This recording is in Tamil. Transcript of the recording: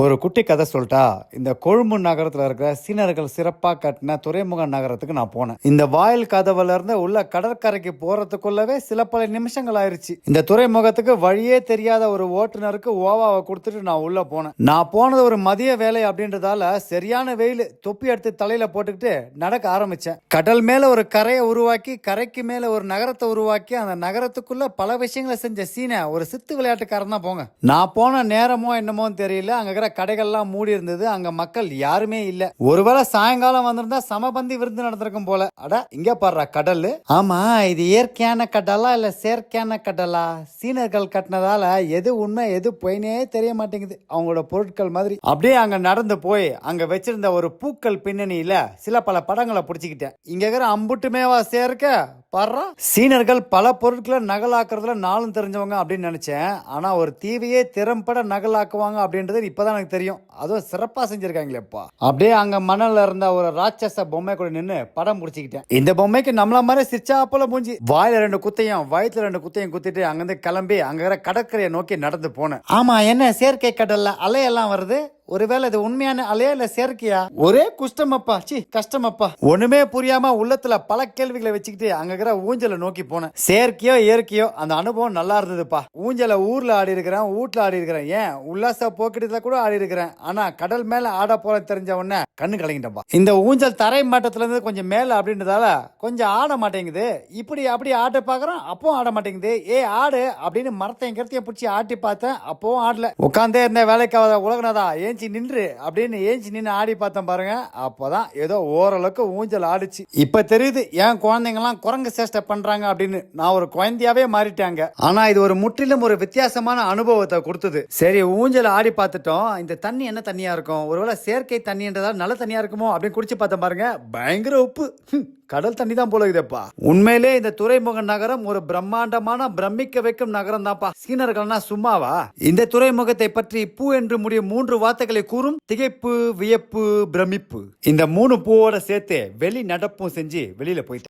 ஒரு குட்டி கதை சொல்லிட்டா இந்த கொழும்பு நகரத்தில் இருக்கிற சீனர்கள் சிறப்பாக கட்டின துறைமுக நகரத்துக்கு நான் போனேன். இந்த வாயில் கதவுல இருந்து உள்ள கடற்கரைக்கு போறதுக்குள்ளவே சில பல நிமிஷங்கள் ஆயிருச்சு. இந்த துறைமுகத்துக்கு வழியே தெரியாத ஒரு ஓட்டுநருக்கு ஓவாவை கொடுத்துட்டு நான் உள்ள போனேன். நான் போனது ஒரு மதிய வேலை அப்படின்றதால சரியான வெயில் தொப்பி எடுத்து தலையில போட்டுக்கிட்டு நடக்க ஆரம்பிச்சேன். கடல் மேல ஒரு கரையை உருவாக்கி கரைக்கு மேல ஒரு நகரத்தை உருவாக்கி அந்த நகரத்துக்குள்ள பல விஷயங்களை செஞ்ச சீனை ஒரு சித்து விளையாட்டுக்காரன் தான் போங்க. நான் போன நேரமோ என்னமோ தெரியல. அங்க இருக்கிற கடைகள்லாம் மூடி இருந்தது. அங்க மக்கள் யாருமே இல்ல. ஒருவேளை சாயங்காலம் வந்திருந்தா சமபந்தி விருந்து நடந்திருக்கும் போல. அட இங்க பாடுறா கடல் ஆமா இது இயற்கையான கடலா இல்ல செயற்கையான கடலா? சீனர்கள் கட்டினதால எது உண்மை எது பொய்னே தெரிய மாட்டேங்குது. அவங்களோட பொருட்கள் மாதிரி. அப்படியே அங்க நடந்து போய் அங்க வச்சிருந்த ஒரு பூக்கள் பின்னணியில சில பல படங்களை பிடிச்சிக்கிட்டேன். இங்க இருக்கிற அம்புட்டுமேவா சேர்க்க பாடுறா சீனர்கள் பல பொருட்களை நகலாக்குறதுல நாளும் தெரிஞ்சவங்க அப்படின்னு நினைச்சேன். ஆனா ஒரு தீவையே திறம்பட நகலாக்குவாங்க அப்படின்றது இப்பதான் எனக்கு தெரியும். அதுவும் சிறப்பாக செஞ்சிருக்காங்களேப்பா. அப்படியே அங்கே மணலில் இருந்த ஒரு ராட்சச பொம்மை கூட நின்று படம் முடிச்சுக்கிட்டேன் இந்த பொம்மைக்கு நம்மள மாதிரி போல மூஞ்சி வாயில ரெண்டு குத்தையும் வயிற்றுல ரெண்டு குத்தையும் குத்திட்டு அங்கேருந்து கிளம்பி அங்க இருக்கிற கடற்கரையை நோக்கி நடந்து போனேன். ஆமாம் என்ன செயற்கை கடலில் அலையெல்லாம் வருது? ஒருவேளை இது உண்மையான அலையா இல்ல செயற்கையா? ஒரே குஷ்டமப்பா. சி கஷ்டமப்பா. ஒண்ணுமே புரியாம உள்ளத்துல பல கேள்விகளை வச்சுக்கிட்டு அங்க இருக்கிற ஊஞ்சலை நோக்கி போனேன். செயற்கையோ இயற்கையோ அந்த அனுபவம் நல்லா இருந்ததுப்பா. ஊஞ்சலை ஊர்ல ஆடி இருக்கிறேன் வீட்டுல ஆடி இருக்கிறேன். ஏன்? உல்லாச போக்கிட்டத்துல கூட ஆடி இருக்கிறேன். ஆனா கடல் மேல ஆட போல தெரிஞ்ச உடனே கண்ணு கலங்கிட்டப்பா இந்த ஊஞ்சல் தரை மட்டத்துல இருந்து கொஞ்சம் மேல அப்படின்றதால கொஞ்சம் ஆட மாட்டேங்குது. இப்படி அப்படி ஆட்ட பாக்குறோம் அப்பவும் ஆட மாட்டேங்குது. ஏ ஆடு அப்படின்னு மரத்தையும் கருத்தையும் பிடிச்சி ஆட்டி பார்த்தேன் அப்பவும் ஆடல. உட்காந்தே இருந்த வேலைக்காக உலகநாதா ஏஞ்சி நின்று அப்படின்னு ஏஞ்சி நின்று ஆடி பார்த்தேன் பாருங்க. அப்போதான் ஏதோ ஓரளவுக்கு ஊஞ்சல் ஆடிச்சு. இப்ப தெரியுது ஏன் குழந்தைங்கலாம் குரங்கு சேஷ்டை பண்றாங்க அப்படின்னு. நான் ஒரு குழந்தையாவே மாறிட்டாங்க. ஆனா இது ஒரு முற்றிலும் ஒரு வித்தியாசமான அனுபவத்தை கொடுத்தது. சரி ஊஞ்சல் ஆடி பார்த்துட்டோம். இந்த தண்ணி என்ன தண்ணியா இருக்கும்? ஒருவேளை செயற்கை தண்ணின்றதால நல்ல தண்ணியா இருக்குமோ அப்படின்னு குடிச்சு பார்த்தேன் பாருங்க. பயங்கர உப்பு. கடல் தண்ணி தான் போல இதப்பா உண்மையிலே இந்த துறைமுக நகரம் ஒரு பிரம்மாண்டமான பிரமிக்க வைக்கும் நகரம் தான்ப்பா சீனர்கள்னா சும்மாவா? இந்த துறைமுகத்தை பற்றி பூ என்று முடியும் மூன்று வார்த்தைகளை கூறும் திகைப்பு வியப்பு பிரமிப்பு. இந்த மூணு பூவோட சேர்த்து வெளி நடப்பும் செஞ்சு வெளியில போயிட்டேன்.